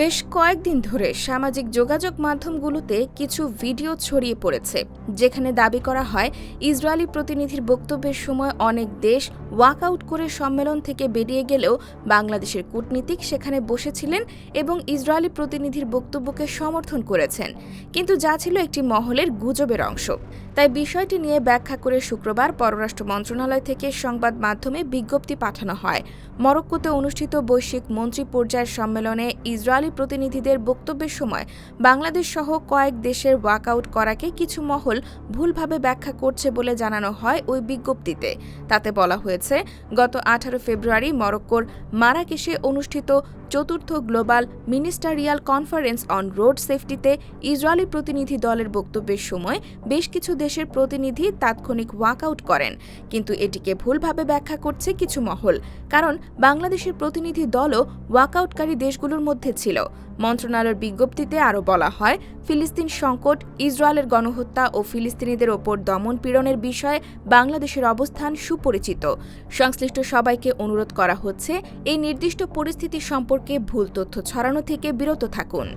বেশ কয়েকদিন ধরে সামাজিক যোগাযোগ মাধ্যমগুলোতে কিছু ভিডিও ছড়িয়ে পড়েছে, যেখানে দাবি করা হয় ইসরায়েলি প্রতিনিধির বক্তব্যের সময় অনেক দেশ ওয়াকআউট করে সম্মেলন থেকে বেরিয়ে গেলেও বাংলাদেশের কূটনীতিক সেখানে বসেছিলেন এবং ইসরায়েলি প্রতিনিধির বক্তব্যকে সমর্থন করেছেন। কিন্তু যা ছিল একটি মহলের গুজবের অংশ। তাই বিষয়টি নিয়ে ব্যাখ্যা করে শুক্রবার পররাষ্ট্র মন্ত্রণালয় থেকে সংবাদ মাধ্যমে বিজ্ঞপ্তি পাঠানো হয়। মরক্কোতে অনুষ্ঠিত বৈশ্বিক মন্ত্রী পর্যায়ের সম্মেলনে ইসরায়েলি প্রতিনিধিদের বক্তব্যের সময় বাংলাদেশ সহ কয়েক দেশের ওয়াকআউট করাকে কিছু মহল ভুলভাবে ব্যাখ্যা করছে বলে জানানো হয় ওই বিজ্ঞপ্তিতে। তাতে বলা হয়েছে, গত আঠারো ফেব্রুয়ারি মরক্কোর মারাকেশে অনুষ্ঠিত চতুর্থ global ministerial conference on road সেফটিতে Israeli প্রতিনিধি দলের বক্তব্যের সময় বেশ কিছু দেশের প্রতিনিধি তাৎক্ষণিক ওয়াকআউট করেন, কিন্তু এটিকে ভুলভাবে ব্যাখ্যা করছে কিছু মহল, কারণ বাংলাদেশের প্রতিনিধি দলও ওয়াকআউটকারী দেশগুলোর মধ্যে ছিল। মন্ত্রণালয়ের বিজ্ঞপ্তিতে আরও বলা হয়, ফিলিস্তিন সংকট, ইসরায়েলের গণহত্যা ও ফিলিস্তিনিদের ওপর দমন পীড়নের বিষয়ে বাংলাদেশের অবস্থান সুপরিচিত। সংশ্লিষ্ট সবাইকে অনুরোধ করা হচ্ছে, এই নির্দিষ্ট পরিস্থিতি সম্পর্কে ভুল তথ্য ছড়ানো থেকে বিরত থাকুন।